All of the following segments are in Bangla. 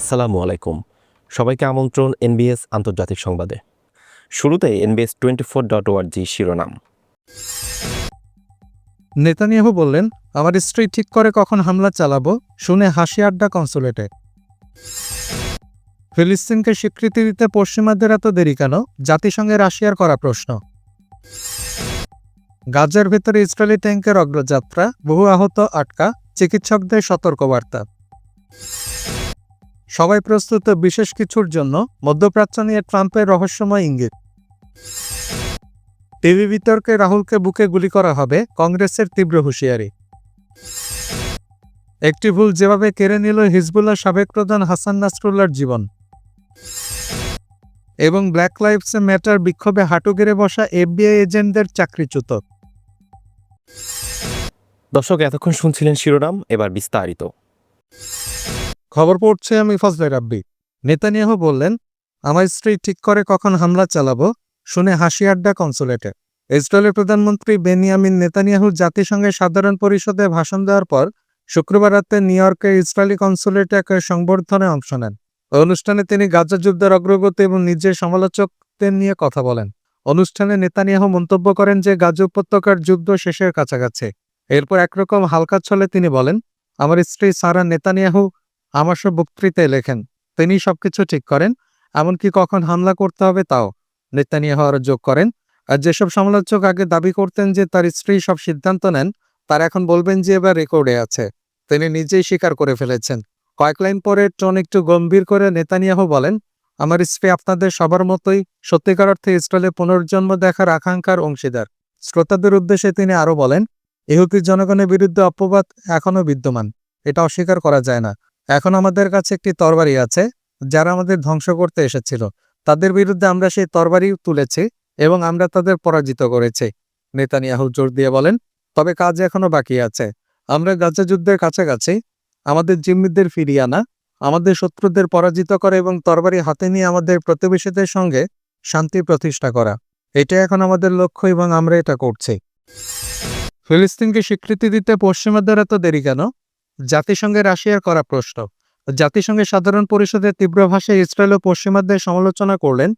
আসসালামু আলাইকুম। সবাইকে আমন্ত্রণ এনবিএস আন্তর্জাতিক সংবাদে। শুরুতে এনবিএস টোয়েন্টি ফোর ডট ওয়ার্জি শিরোনাম। নেতানিয়াহু বললেন, আমার স্ত্রী ঠিক করে কখন হামলা চালাবো শুনে হাসি আড্ডা কনসুলেটে। ফিলিস্তিনকে স্বীকৃতি দিতে পশ্চিমাদের এত দেরি কেন? জাতিসংঘে রাশিয়ার করা প্রশ্ন। গাজার ভেতরে ইসরায়েলি ট্যাঙ্কের অগ্রযাত্রা, বহু আহত আটকা, চিকিৎসকদের সতর্কবার্তা। সবাই প্রস্তুত, বিশেষ কিছুর জন্য মধ্যপ্রাচ্য নিয়ে ট্রাম্পের রহস্যময় ইঙ্গিত। টিভি বিতর্কে রাহুলকে বুকে গুলি করা হবে কংগ্রেসের তীব্র হুঁশিয়ারি। একটি ভুল যেভাবে কেড়ে নিল হিজবুল্লাহ সাবেক প্রধান হাসান নাসরুল্লার জীবন। এবং ব্ল্যাক লাইভস ম্যাটার বিক্ষোভে হাঁটু গেড়ে বসা এফবিআই এজেন্টদের চাকরিচ্যুত। দর্শক, এতক্ষণ শুনছিলেন শিরোনাম, এবার বিস্তারিত। খবর পড়ছে আমি ফজলে রাব্বি। নেতানিয়াহু বললেন, আমার স্ত্রী ঠিক করে কখন হামলা চালাবো? শুনে হাসি আড্ডা কনসুলেটে। ইসরায়েলের প্রধানমন্ত্রী বেনিয়ামিন নেতানিয়াহু জাতিসংঘের সাধারণ পরিষদে ভাষণ দেওয়ার পর শুক্রবার রাতে নিউ ইয়র্কের ইসরায়েলি কনসুলেটে এক সংবর্ধনায় অংশ নেন। অনুষ্ঠানে তিনি গাজা যুদ্ধের অগ্রগতি এবং নিজের সমালোচকদের নিয়ে কথা বলেন। অনুষ্ঠানে নেতানিয়াহু মন্তব্য করেন যে, গাজা উপত্যকার যুদ্ধ শেষের কাছাকাছি। এরপর একরকম হালকা ছলে তিনি বলেন, আমার স্ত্রী সারা নেতানিয়াহু আমার সব বক্তৃতায় লেখেন তিনি সবকিছু ঠিক করেন, এমনকি কখন হামলা করতে হবে তাও নেতানিয়াহু আরও যোগ করেন। আর যেসব সমালোচক আগে দাবি করতেন যে তার স্ত্রী সব সিদ্ধান্ত নেন, তার এখন বলবেন যে এবার রেকর্ডে আছে। তিনি নিজেই স্বীকার করে ফেলেছেন। কয়েক লাইন পরে টোন একটু গম্ভীর করে নেতানিয়াহু বলেন, আমার স্ত্রী আপনাদের সবার মতোই সত্যিকার অর্থে ইসরায়েলে পুনর্জন্ম দেখার আকাঙ্ক্ষার অংশীদার। শ্রোতাদের উদ্দেশ্যে তিনি আরও বলেন, ইহুদি জনগণের বিরুদ্ধে অপবাদ এখনও বিদ্যমান। এটা অস্বীকার করা যায় না। এখন আমাদের কাছে একটি তরবারি আছে, যারা আমাদের ধ্বংস করতে এসেছিল। তাদের বিরুদ্ধে আমরা সেই তরবারি তুলেছি এবং আমরা তাদের পরাজিত করেছি। নেতানিয়াহু জোর দিয়ে বলেন, তবে কাজ এখনও বাকি আছে। আমরা গাজা যুদ্ধের কাছাকাছি। আমাদের জিম্মিদের ফিরিয়ে আনা। আমাদের শত্রুদের পরাজিত করা এবং তরবারি হাতে নিয়ে আমাদের প্রতিবেশীদের সঙ্গে শান্তি প্রতিষ্ঠা করা। এটা এখন আমাদের লক্ষ্য এবং আমরা এটা করছি। ফিলিস্তিনকে স্বীকৃতি দিতে পশ্চিমাদের এত দেরি কেন? জাতিসংঘে রাশিয়ার করা প্রশ্ন। জাতিসংঘের সাধারণ পরিষদের তীব্র ভাষায় ইসরায়েল ও পশ্চিমাদের সমালোচনা করলেন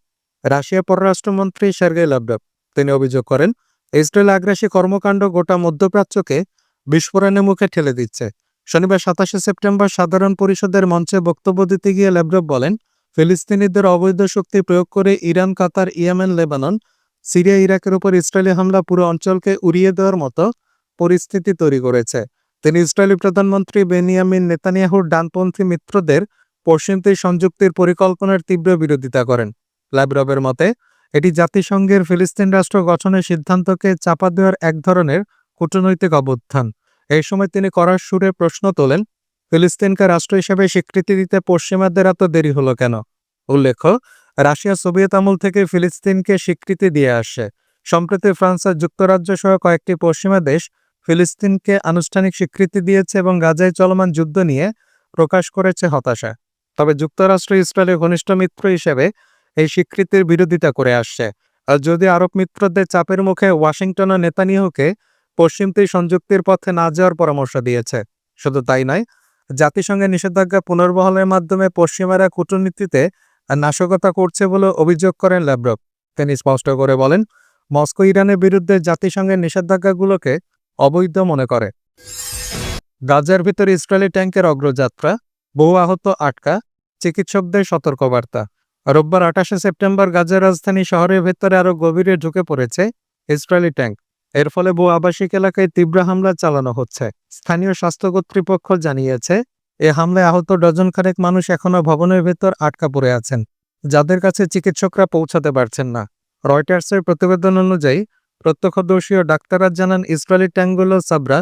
রাশিয়া পররাষ্ট্রমন্ত্রী সার্গেই লাভরভ তিনি অভিযোগ করেন, ইসরায়েল আগ্রাসী কর্মকাণ্ড গোটা মধ্যপ্রাচ্যকে বিস্ফোরণের মুখে ঠেলে দিচ্ছে। শনিবার সাতাশে সেপ্টেম্বর সাধারণ পরিষদের মঞ্চে বক্তব্য দিতে গিয়ে ল্যাব্রভ বলেন, ফিলিস্তিনিদের অবৈধ শক্তি প্রয়োগ করে Iran, Qatar, Yemen, Lebanon, Syria, ইরাকের উপর ইসরায়েলি হামলা পুরো অঞ্চলকে উড়িয়ে দেওয়ার মতো পরিস্থিতি তৈরি করেছে। তিনি ইসরায়েলি প্রধানমন্ত্রী বেনিয়ামিন নেতানিয়াহুর ডানপন্থী মিত্রদের পশ্চিমতে সংযুক্তির পরিকল্পনার তীব্র বিরোধিতা করেন। ল্যাব্রবের মতে, এটি জাতিসংঘের ফিলিস্তিন রাষ্ট্র গঠনের সিদ্ধান্তকে চাপা দেওয়ার এক ধরনের কূটনৈতিক অবস্থান এই সময় তিনি করার সুরে প্রশ্ন তোলেন, ফিলিস্তিনকে রাষ্ট্র হিসেবে স্বীকৃতি দিতে পশ্চিমাদের এত দেরি হলো কেন? উল্লেখ্য, রাশিয়া সোভিয়েত আমল থেকে ফিলিস্তিনকে স্বীকৃতি দিয়ে আসে সম্প্রতি ফ্রান্স আর যুক্তরাজ্য সহ কয়েকটি পশ্চিমা দেশ ফিলিস্তিনকে আনুষ্ঠানিক স্বীকৃতি দিয়েছে এবং গাজায় চলমান যুদ্ধ নিয়ে প্রকাশ করেছে হতাশা। তবে যুক্তরাষ্ট্র ইসরায়েলের ঘনিষ্ঠ মিত্র হিসেবে এই স্বীকৃতির বিরোধিতা করে আসছে। আর যদি আরব মিত্রদের চাপের মুখে ওয়াশিংটন ও নেতানিয়াহুকে পশ্চিম তীর সংযুক্তির পথে না যাওয়ার পরামর্শ দিয়েছে, শুধু তাই নয়, জাতিসংঘের নিষেধাজ্ঞা পুনর্বহলের মাধ্যমে পশ্চিমারা কূটনীতিতে নাশকতা করছে বলে অভিযোগ করেন ল্যাব্রভ তিনি স্পষ্ট করে বলেন, মস্কো ইরানের বিরুদ্ধে জাতিসংঘের নিষেধাজ্ঞাগুলোকে অবৈধ মনে করে। গাজার ভিতরে ইসরায়েলি ট্যাঙ্কের অগ্রযাত্রা, বহু আহত আটকা, চিকিৎসকদের সতর্কবার্তা। রোববার আঠাশে সেপ্টেম্বর গাজার রাজধানী শহরের ভেতরে আরও গভীরে ঢুকে পড়েছে ইসরায়েলি ট্যাঙ্ক এর ফলে বহু আবাসিক এলাকায় তীব্র হামলা চালানো হচ্ছে। স্থানীয় স্বাস্থ্য কর্তৃপক্ষ জানিয়েছে, এ হামলায় আহত ডজন খানেক মানুষ এখনও ভবনের ভেতর আটকা পড়ে আছেন। যাদের কাছে চিকিৎসকরা পৌঁছাতে পারছেন না। রয়টার্সের প্রতিবেদন অনুযায়ী প্রত্যক্ষদর্শী ও ডাক্তাররা জানান, ইসরায়েলি ট্যাঙ্কগুলো সাবরা,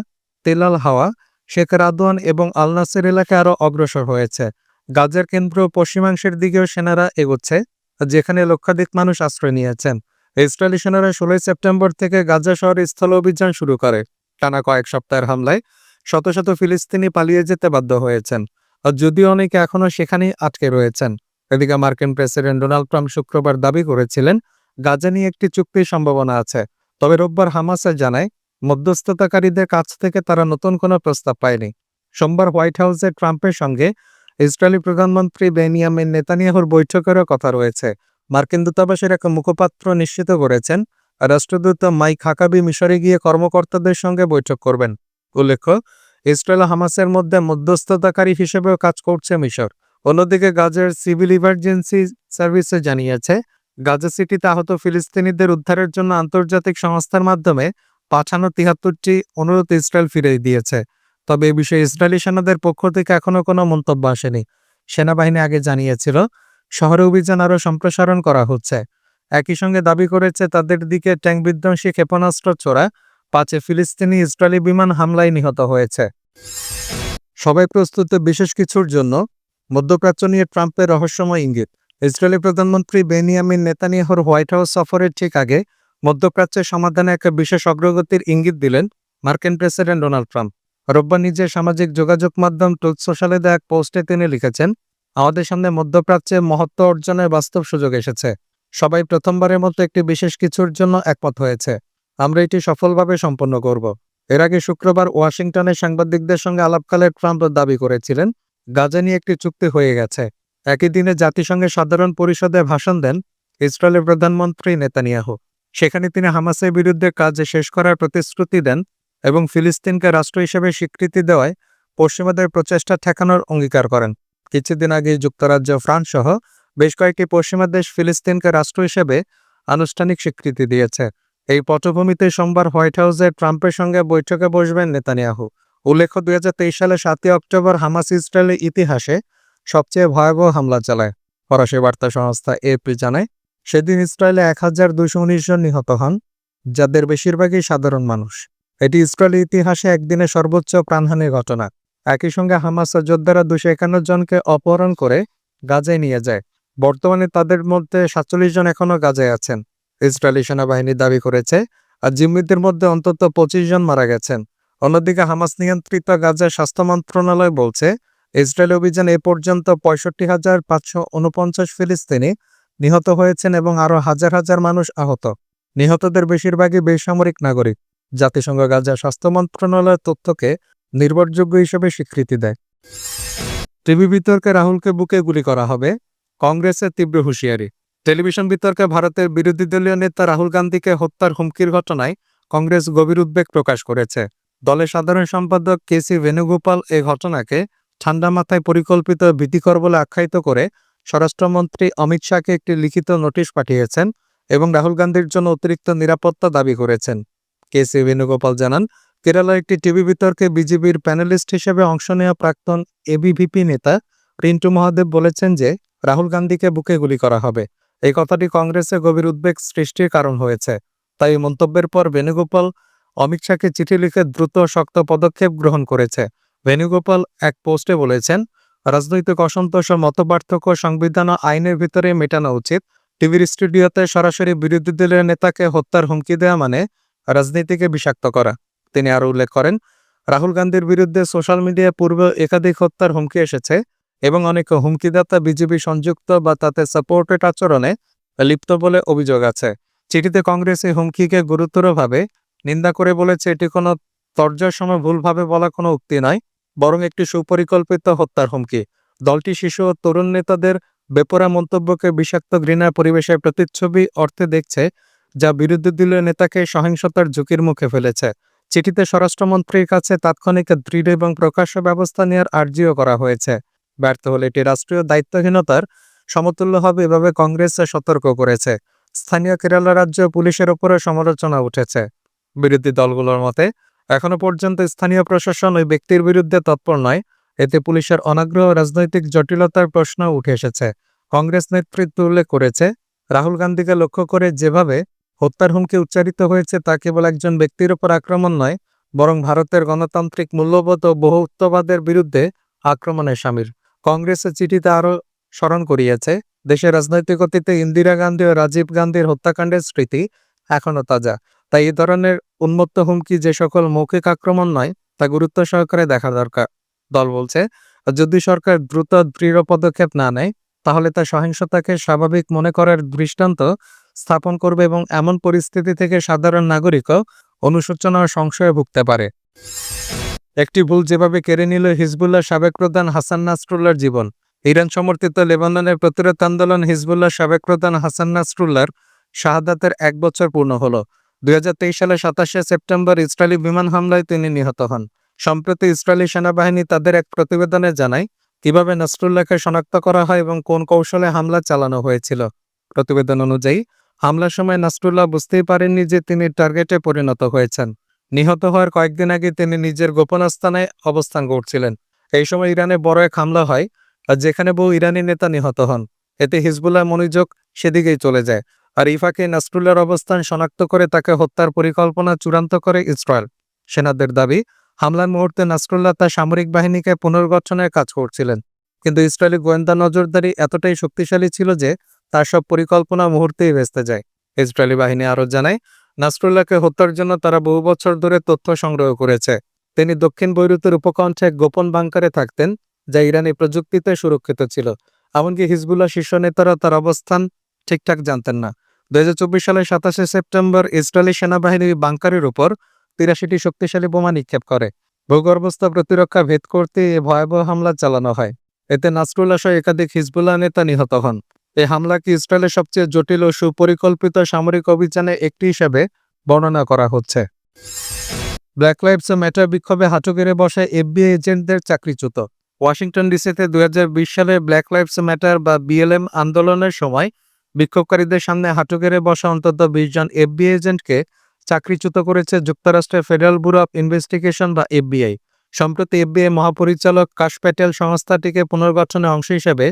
তেলাল হাওয়া শেখ রাদওয়ান এবং আলনাসের এলাকায় আরও অগ্রসর হয়েছে। গাজার কেন্দ্র পশ্চিমাংশের দিকেও সেনারা এগোচ্ছে, যেখানে লক্ষাধিক মানুষ আশ্রয় নিয়েছেন। ইসরায়েলি সেনারা ষোলোই সেপ্টেম্বর থেকে গাজা শহরে স্থল অভিযান শুরু করে। টানা কয়েক সপ্তাহের হামলায় শত শত ফিলিস্তিনি পালিয়ে যেতে বাধ্য হয়েছেন যদিও অনেকে এখনও সেখানেই আটকে রয়েছেন। এদিকে মার্কিন প্রেসিডেন্ট ডোনাল্ড ট্রাম্প শুক্রবার দাবি করেছিলেন, গাজা নিয়ে একটি চুক্তির সম্ভাবনা আছে। তবে রোববার হামাসে জানায়, মধ্যস্থতাকারীদের কাছ থেকে তারা নতুন কোনো প্রস্তাব পায়নি। সোমবার হোয়াইট হাউসে ট্রাম্পের সঙ্গে ইসরায়েলি প্রধানমন্ত্রী বেনিয়ামিন নেতানিয়াহুর বৈঠকেরও কথা রয়েছে। মার্কিন দূতাবাসের এক মুখপাত্র নিশ্চিত করেছেন, রাষ্ট্রদূত মাইক হাকাবি মিশরে গিয়ে কর্মকর্তাদের সঙ্গে বৈঠক করবেন। উল্লেখ্য, ইসরায়েল হামাসের মধ্যে মধ্যস্থতাকারী হিসেবেও কাজ করছে মিশর। অন্যদিকে গাজার সিভিল ইমার্জেন্সি সার্ভিসে জানিয়েছে গাজা সিটিতে আহত ফিলিস্তিনিদের উদ্ধারের জন্য আন্তর্জাতিক সংস্থার মাধ্যমে পাঠানো তিহাত্তরটি অনুরোধ ইসরায়েল ফিরে দিয়েছে। তবে এ বিষয়ে ইসরায়েলি সেনাদের পক্ষ থেকে এখনও কোনো মন্তব্য আসেনি। সেনাবাহিনী আগে জানিয়েছিল, শহরে অভিযান আরও সম্প্রসারণ করা হচ্ছে। একই সঙ্গে দাবি করেছে, তাদের দিকে ট্যাঙ্ক বিধ্বংসী ক্ষেপণাস্ত্র ছোড়া, পাঁচে ফিলিস্তিনি ইসরায়েলি বিমান হামলায় নিহত হয়েছে। সবাই প্রস্তুত, বিশেষ কিছুর জন্য। মধ্যপ্রাচ্য নিয়ে ট্রাম্পের রহস্যময় ইঙ্গিত। ইসরায়েলি প্রধানমন্ত্রী বেনিয়ামিন নেতানিয়াহুর হোয়াইট হাউস সফরের ঠিক আগে মধ্যপ্রাচ্যের সমাধানে একটা বিশেষ অগ্রগতির ইঙ্গিত দিলেন মার্কিন প্রেসিডেন্ট ডোনাল্ড ট্রাম্প। রোববার নিজের সামাজিক যোগাযোগ মাধ্যম টুথ সোশ্যালে দেওয়া এক পোস্টে তিনি লিখেছেন, আমাদের সামনে মধ্যপ্রাচ্যে মহত্ব অর্জনের বাস্তব সুযোগ এসেছে। সবাই প্রথমবারের মতো একটি বিশেষ কিছুর জন্য একমত হয়েছে। আমরা এটি সফলভাবে সম্পন্ন করব। এর আগে শুক্রবার ওয়াশিংটনে সাংবাদিকদের সঙ্গে আলাপকালে ট্রাম্প দাবি করেছিলেন, গাজা নিয়ে একটি চুক্তি হয়ে গেছে। একই দিনে জাতিসংঘের সাধারণ পরিষদে ভাষণ দেন ইসরায়েলের প্রধানমন্ত্রী নেতানিয়াহু। সেখানে তিনি হামাসের বিরুদ্ধে কাজ শেষ করার প্রতিশ্রুতি দেন এবং ফিলিস্তিনকে রাষ্ট্র হিসেবে স্বীকৃতি দেওয়ায় পশ্চিমাদের প্রচেষ্টা ঠেকানোর অঙ্গীকার করেন। কিছুদিন আগে যুক্তরাজ্য, ফ্রান্স সহ বেশ কয়েকটি পশ্চিমা দেশ ফিলিস্তিনকে রাষ্ট্র হিসেবে আনুষ্ঠানিক স্বীকৃতি দিয়েছে। এই পটভূমিতে সোমবার হোয়াইট হাউসে ট্রাম্পের সঙ্গে বৈঠকে বসবেন নেতানিয়াহু। উল্লেখ্য, দুই হাজার তেইশ সালে সাতই অক্টোবর হামাস ইসরায়েলের ইতিহাসে সবচেয়ে ভয়াবহ হামলা চালায়, ফরাসি বার্তা সংস্থা এপি জানায়। সেদিন ইসরায়েলে এক হাজার দুশো উনিশ জন নিহত হন, যাদের বেশিরভাগই সাধারণ মানুষ। এটি ইসরায়েলের ইতিহাসে একদিনে সর্বোচ্চ প্রাণহানির ঘটনা। একই সঙ্গে হামাস যোদ্ধারা দুশো একান্ন জনকে অপহরণ করে গাজায় নিয়ে যায়। বর্তমানে তাদের মধ্যে সাতচল্লিশ জন এখনও গাজায় আছেন। ইসরায়েলি সেনাবাহিনী দাবি করেছে, আর জিম্মিদের মধ্যে অন্তত পঁচিশ জন মারা গেছেন। অন্যদিকে হামাস নিয়ন্ত্রিত গাজার স্বাস্থ্য মন্ত্রণালয় বলছে ইসরায়েল অভিযান এ পর্যন্ত পঁয়ষট্টি হাজার পাঁচশো উনপঞ্চাশ ফিলিস্তিনি নিহত হয়েছেন এবং আরও হাজার হাজার মানুষ আহত। নিহতদের বেশিরভাগই বেসামরিক নাগরিক। জাতিসংঘ গাজা স্বাস্থ্য মন্ত্রণালয়ের তথ্যকে নির্ভরযোগ্য হিসেবে স্বীকৃতি দেয়। টিভি বিতর্কে রাহুলকে বুকে গুলি করা হবে, কংগ্রেসের তীব্র হুঁশিয়ারি। টেলিভিশন বিতর্কে ভারতের বিরোধী দলীয় নেতা রাহুল গান্ধীকে হত্যার হুমকির ঘটনায় কংগ্রেস গভীর উদ্বেগ প্রকাশ করেছে। দলের সাধারণ সম্পাদক কে সি বেণুগোপাল এ ঘটনাকে ঠান্ডা মাথায় পরিকল্পিত ভীতিকর বলে আখ্যায়িত করে স্বরাষ্ট্রমন্ত্রী অমিত শাহকে একটি লিখিত নোটিশ পাঠিয়েছেন এবং রাহুল গান্ধীর জন্য অতিরিক্ত নিরাপত্তা দাবি করেছেন। কে সি বেণুগোপাল জানান, কেরালার একটি টিভি বিতর্কে বিজেপির প্যানেলিস্ট হিসেবে অংশ নেওয়া প্রাক্তন এবিভিপি নেতা রিন্টু মহাদেব বলেছেন যে রাহুল গান্ধীকে বুকে গুলি করা হবে। এই কথাটি কংগ্রেসে গভীর উদ্বেগ সৃষ্টির কারণ হয়েছে। তাই মন্তব্যের পর বেণুগোপাল অমিত শাহকে চিঠি লিখে দ্রুত শক্ত পদক্ষেপ গ্রহণ করেছে। বেণুগোপাল এক পোস্টে বলেছেন, রাজনৈতিক অসন্তোষ ও মতপার্থক্য সংবিধান ও আইনের ভিতরে মেটানো উচিত। টিভির স্টুডিওতে সরাসরি বিরোধী দলের নেতাকে হত্যার হুমকি দেওয়া মানে রাজনীতিকে বিষাক্ত করা। তিনি আরও উল্লেখ করেন, রাহুল গান্ধীর বিরুদ্ধে সোশ্যাল মিডিয়ায় পূর্বে একাধিক হত্যার হুমকি এসেছে এবং অনেক হুমকিদাতা বিজেপি সংযুক্ত বা তাতে সাপোর্টেড আচরণে লিপ্ত বলে অভিযোগ আছে। চিঠিতে কংগ্রেস এই হুমকিকে গুরুতরভাবে নিন্দা করে বলেছে, এটি কোনো তর্জার সময় ভুলভাবে বলা কোনো উক্তি নয়। বরং একটি সুপরিকল্পিত হত্যার হুমকি। দলটি শিশু ও তরুণ নেতাদের বেপরা মন্তব্যকে বিষাক্ত ঘৃণার পরিবেশের প্রতিচ্ছবি অর্থে দেখছে, যা বিরোধী দলীয় নেতাকে সহিংসতার ঝুঁকির মুখে ফেলেছে। চিঠিতে স্বরাষ্ট্রমন্ত্রীর কাছে তাৎক্ষণিক দৃঢ় এবং প্রকাশ্য ব্যবস্থা নেওয়ার আর্জিও করা হয়েছে। ব্যর্থ হলে এটি রাষ্ট্রীয় দায়িত্বহীনতার সমতুল্য হবে এভাবে কংগ্রেস সতর্ক করেছে। স্থানীয় কেরালা রাজ্য পুলিশের উপরে সমালোচনা উঠেছে। বিরোধী দলগুলোর মতে এখনও পর্যন্ত স্থানীয় প্রশাসন ওই ব্যক্তির বিরুদ্ধে তৎপর নয়। এতে পুলিশের অনাগ্রহ রাজনৈতিক জটিলতার প্রশ্ন উঠে এসেছে। কংগ্রেস নেতৃত্ব উল্লেখ করেছে, রাহুল গান্ধীকে লক্ষ্য করে যেভাবে হত্যার হুমকি উচ্চারিত হয়েছে তা কেবল একজন ব্যক্তির উপর আক্রমণ নয়, বরং ভারতের গণতান্ত্রিক মূল্যবোধ ও বহুত্ববাদের বিরুদ্ধে আক্রমণের সামিল। কংগ্রেসের চিঠিতে আরও স্মরণ করিয়েছে, দেশের রাজনৈতিক অতীতে ইন্দিরা গান্ধী ও রাজীব গান্ধীর হত্যাকাণ্ডের স্মৃতি এখনও তাজা। তাই এ ধরনের উন্মত্ত হুমকি যে সকল মৌখিক আক্রমণ নয়, তা গুরুত্ব সহকারে দেখা দরকার। দল বলছে, যদি সরকার দ্রুত দৃঢ় পদক্ষেপ না নেয়, তাহলে তা সহিংসতাকে স্বাভাবিক মনে করার দৃষ্টান্ত স্থাপন করবে এবং এমন পরিস্থিতি থেকে সাধারণ নাগরিকও অনুশোচনা ও সংশয়ে ভুগতে পারে। একটি ভুল যেভাবে কেড়ে নিল হিজবুল্লাহ সাবেক প্রধান হাসান নাসরুল্লাহর জীবন। ইরান সমর্থিত লেবাননের প্রতিরোধ আন্দোলন হিজবুল্লাহ সাবেক প্রধান হাসান নাসরুল্লাহর শাহাদাতের এক বছর পূর্ণ হলো। দুই হাজার তেইশ সালে সাতাশে সেপ্টেম্বর ইসরায়েলি বিমান হামলায় তিনি নিহত হন। সম্প্রতি ইসরায়েলি সেনাবাহিনী তাদের এক প্রতিবেদনে জানায়, কীভাবে নাসরুল্লাহকে শনাক্ত করা হয় এবং কোন কৌশলে হামলা চালানো হয়েছিল। প্রতিবেদন অনুযায়ী, হামলার সময় নাসরুল্লাহ বুঝতেই পারেননি যে তিনি টার্গেটে পরিণত হয়েছেন। নিহত হওয়ার কয়েকদিন আগে তিনি নিজের গোপন স্থানে অবস্থান করছিলেন। এই সময় ইরানে বড় এক হামলা হয় যেখানে বহু ইরানি নেতা নিহত হন। এতে হিজবুল্লাহ মনোযোগ সেদিকেই চলে যায়। আর ইফাকে নাসরুল্লাহর অবস্থান শনাক্ত করে তাকে হত্যার পরিকল্পনা চূড়ান্ত করে ইসরায়েল। সেনাদের দাবি, হামলার মুহূর্তে নাসরুল্লাহ তার সামরিক বাহিনীকে পুনর্গঠনের কাজ করছিলেন। কিন্তু ইসরায়েলি গোয়েন্দা নজরদারি এতটাই শক্তিশালী ছিল যে, তার সব পরিকল্পনা মুহূর্তেই ভেস্তে যায়। ইসরায়েলি বাহিনী আরও জানায়, নাসরুল্লাহকে হত্যার জন্য তারা বহু বছর ধরে তথ্য সংগ্রহ করেছে। তিনি দক্ষিণ বৈরুতের উপকণ্ঠে গোপন বাংকারে থাকতেন, যা ইরানি প্রযুক্তিতে সুরক্ষিত ছিল। এমনকি হিজবুল্লাহ শীর্ষ নেতারা তার অবস্থান ঠিকঠাক জানতেন না। দুই হাজার চব্বিশ সালের সাতাশে সেপ্টেম্বর ইসরায়েলি সেনাবাহিনী বাংকারের উপর তিরাশিটি শক্তিশালী বোমা নিক্ষেপ করে। ভূগর্ভস্থ প্রতিরক্ষা ভেদ করতে এ ভয়াবহ হামলা চালানো হয়। এতে নাসরুল্লাহ সহ একাধিক হিজবুল্লাহ নেতা নিহত হন। এই হামলাকে ইসরায়েলের সবচেয়ে জটিল ও সুপরিকল্পিত সামরিক অভিযানে একটি হিসেবে বর্ণনা করা হচ্ছে। ব্ল্যাক লাইভস ম্যাটার বিক্ষোভে হাঁটু গেড়ে বসায় এফবিআই এজেন্টদের চাকরিচ্যুত। ওয়াশিংটন ডিসিতে দুই হাজার বিশ সালে ব্ল্যাক লাইভস ম্যাটার বা বিএলএম আন্দোলনের সময় বিক্ষোভকারীদের সামনে হাঁটু গেড়ে বসা অন্তত বিশ জন এফবিআই এজেন্টকে চাকরিচ্যুত করেছে যুক্তরাষ্ট্রের ফেডারেল ব্যুরো অফ ইনভেস্টিগেশন বা এফবিআই। সম্প্রতি এফবিআই মহাপরিচালক কাশ প্যাটেল সংস্থাটিকে পুনর্গঠনের অংশ হিসেবে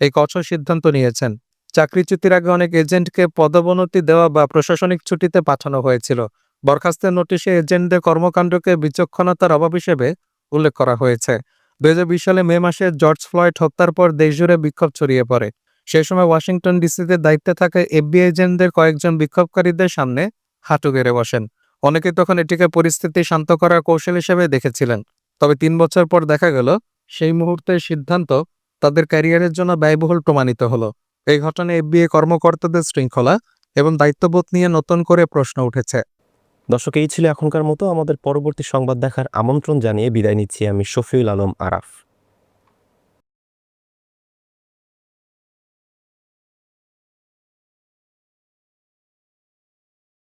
এই কঠোর সিদ্ধান্ত নিয়েছেন। চাকরিচ্যুতির আগে অনেক এজেন্টকে পদবনতি দেওয়া বা প্রশাসনিক ছুটিতে পাঠানো হয়েছিল। বরখাস্তের নোটিশে এজেন্টদের কর্মকাণ্ডকে বিচক্ষণতার অভাব হিসেবে উল্লেখ করা হয়েছে। দু হাজার বিশ সালে মে মাসে জর্জ ফ্লয়েড হত্যার পর দেশজুড়ে বিক্ষোভ ছড়িয়ে পড়ে। সেই সময় ওয়াশিংটন ডিসিতে দায়িত্বে থাকা এফবিআই এজেন্টদের কয়েকজন বিক্ষোভকারীদের সামনে হাঁটু গেড়ে বসেন। অনেকে তখন এটিকে পরিস্থিতি শান্ত করার কৌশল হিসেবে দেখেছিলেন। তবে তিন বছর পর দেখা গেল, সেই মুহূর্তের সিদ্ধান্ত তাদের ক্যারিয়ারের জন্য ব্যয়বহুল প্রমাণিত হলো। এই ঘটনায় এফবিআই কর্মকর্তাদের শৃঙ্খলা এবং দায়িত্ববোধ নিয়ে নতুন করে প্রশ্ন উঠেছে। দর্শক, এই ছিল এখনকার মতো। আমাদের পরবর্তী সংবাদ দেখার আমন্ত্রণ জানিয়ে বিদায় নিচ্ছি আমি শফিউল আলম আরাফ।